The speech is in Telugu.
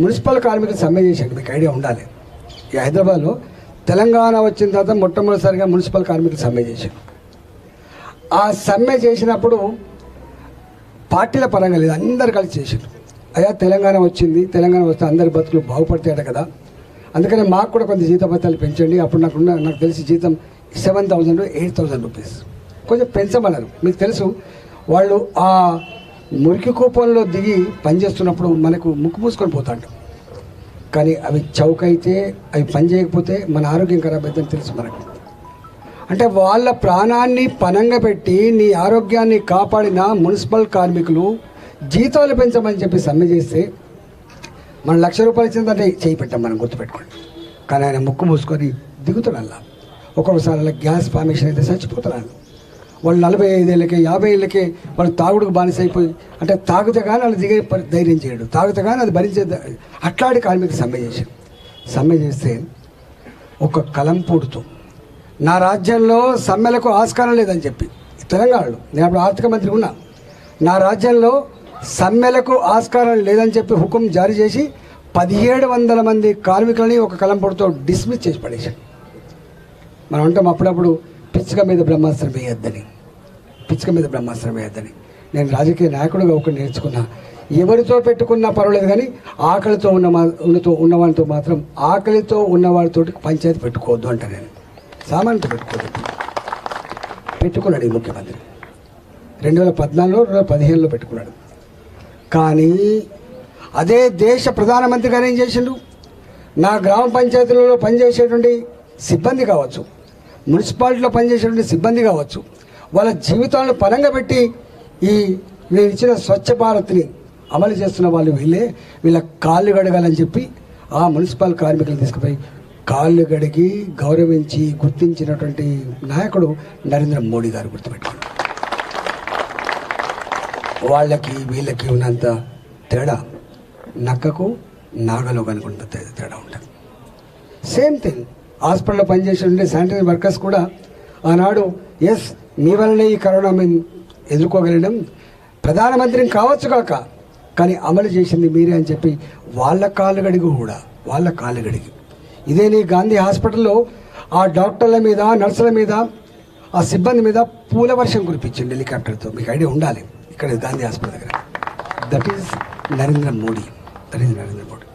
మున్సిపల్ కార్మికులు సమ్మె చేశాడు మీకు ఐడియా ఉండాలి. ఈ హైదరాబాద్లో తెలంగాణ వచ్చిన తర్వాత మొట్టమొదటిసారిగా మున్సిపల్ కార్మికులు సమ్మె చేశారు. ఆ సమ్మె చేసినప్పుడు పార్టీల పరంగా లేదు అందరు కలిసి చేశారు. అయ్యా తెలంగాణ వచ్చింది తెలంగాణ వస్తే అందరి బతుకులు బాగుపడతాయట కదా. అందుకని మాకు కూడా కొంత జీతభత్యాలు పెంచండి. అప్పుడు నాకున్న నాకు తెలిసి జీతం seven thousand eight thousand rupees. కొంచెం పెంచమన్నారు. మీకు తెలుసు వాళ్ళు ఆ మురికి కూపంలో దిగి పనిచేస్తున్నప్పుడు మనకు ముక్కు మూసుకొని పోతాంటాం కానీ అవి చౌకైతే అవి పని చేయకపోతే మన ఆరోగ్యం ఖరాబ్ అవుతుందని తెలుసు మనకు. అంటే వాళ్ళ ప్రాణాన్ని పనంగా పెట్టి నీ ఆరోగ్యాన్ని కాపాడిన మున్సిపల్ కార్మికులు జీతాలు పెంచమని చెప్పి సమ్మె చేస్తే మన లక్ష రూపాయలు ఇచ్చిందంటే చేయి పెట్టాం మనం గుర్తుపెట్టుకోండి. కానీ ఆయన ముక్కు మూసుకొని దిగుతున్నాడు ఒక్కొక్కసారి అలా గ్యాస్ ఫార్మేషన్ అయితే చచ్చిపోతున్నాను వాళ్ళు నలభై ఐదేళ్ళకి యాభై ఏళ్ళకి వాళ్ళు తాగుడుకు బానిస అయిపోయి అంటే తాగితే కానీ వాళ్ళు దిగే పరి- ధైర్యం చేయడు. తాగితే కానీ అది భరించే అట్లాంటి కార్మికులు సమ్మె చేశాం సమ్మె చేస్తే ఒక కలంపూడుతో నా రాజ్యంలో సమ్మెలకు ఆస్కారం లేదని చెప్పి తెలంగాణలో నేను అప్పుడు ఆర్థిక మంత్రి ఉన్నా నా రాజ్యంలో సమ్మెలకు ఆస్కారం లేదని చెప్పి హుకుం జారీ చేసి పదిహేడు వందల మంది కార్మికులని ఒక కలంపొడితో డిస్మిస్ చేసి పడేశాడు మనం అంటాం అప్పుడప్పుడు పిచ్చుక మీద బ్రహ్మాస్త్రం వేయొద్దని. పిచ్చుక మీద బ్రహ్మాస్త్రం వేయొద్దని. నేను రాజకీయ నాయకుడుగా ఒకటి నేర్చుకున్నా. ఎవరితో పెట్టుకున్నా పర్వాలేదు కానీ ఆకలితో ఉన్న ఉన్నతో ఉన్నవాడితో మాత్రం ఆకలితో ఉన్నవాడితో పంచాయతీ పెట్టుకోవద్దు అంట నేను. సామాన్యత పెట్టుకోవద్దు. పెట్టుకున్నాడు ఈ ముఖ్యమంత్రి. రెండు వేల పద్నాలుగులో రెండు వేల పదిహేనులో పెట్టుకున్నాడు. కానీ అదే దేశ ప్రధానమంత్రి గారు ఏం చేసిండు నా గ్రామ పంచాయతీలలో పనిచేసేటువంటి సిబ్బంది కావచ్చు. మున్సిపాలిటీలో పనిచేసేటువంటి సిబ్బంది కావచ్చు వాళ్ళ జీవితాలను పరంగా పెట్టి ఈ నేను ఇచ్చిన స్వచ్ఛ భారత్ని అమలు చేస్తున్న వాళ్ళు వీళ్ళే. వీళ్ళ కాళ్ళు గడగాలని చెప్పి ఆ మున్సిపల్ కార్మికులు తీసుకుపోయి కాళ్ళు గడిగి గౌరవించి గుర్తించినటువంటి నాయకుడు నరేంద్ర మోడీ గారు గుర్తుపెట్టుకున్నారు వాళ్ళకి వీళ్ళకి ఉన్నంత తేడా నక్కకు నాగలో కనుకుంట తేడా ఉంటుంది. సేమ్ థింగ్ హాస్పిటల్లో పనిచేసే ఉండే శానిటరీ వర్కర్స్ కూడా ఆనాడు ఎస్ మీ వల్లనే ఈ కరోనా మేము ఎదుర్కోగలిగినాం ప్రధానమంత్రిని కావచ్చు కాక కానీ అమలు చేసింది మీరే అని చెప్పి వాళ్ళ కాళ్ళు గడిగి కూడా వాళ్ళ కాళ్ళు గడిగి ఇదే నీ గాంధీ హాస్పిటల్లో ఆ డాక్టర్ల మీద నర్సుల మీద ఆ సిబ్బంది మీద పూల వర్షం కురిపించింది హెలికాప్టర్తో. మీకు ఐడియా ఉండాలి ఇక్కడ గాంధీ హాస్పిటల్ దగ్గర. That is Narendra Modi. That is Narendra Modi.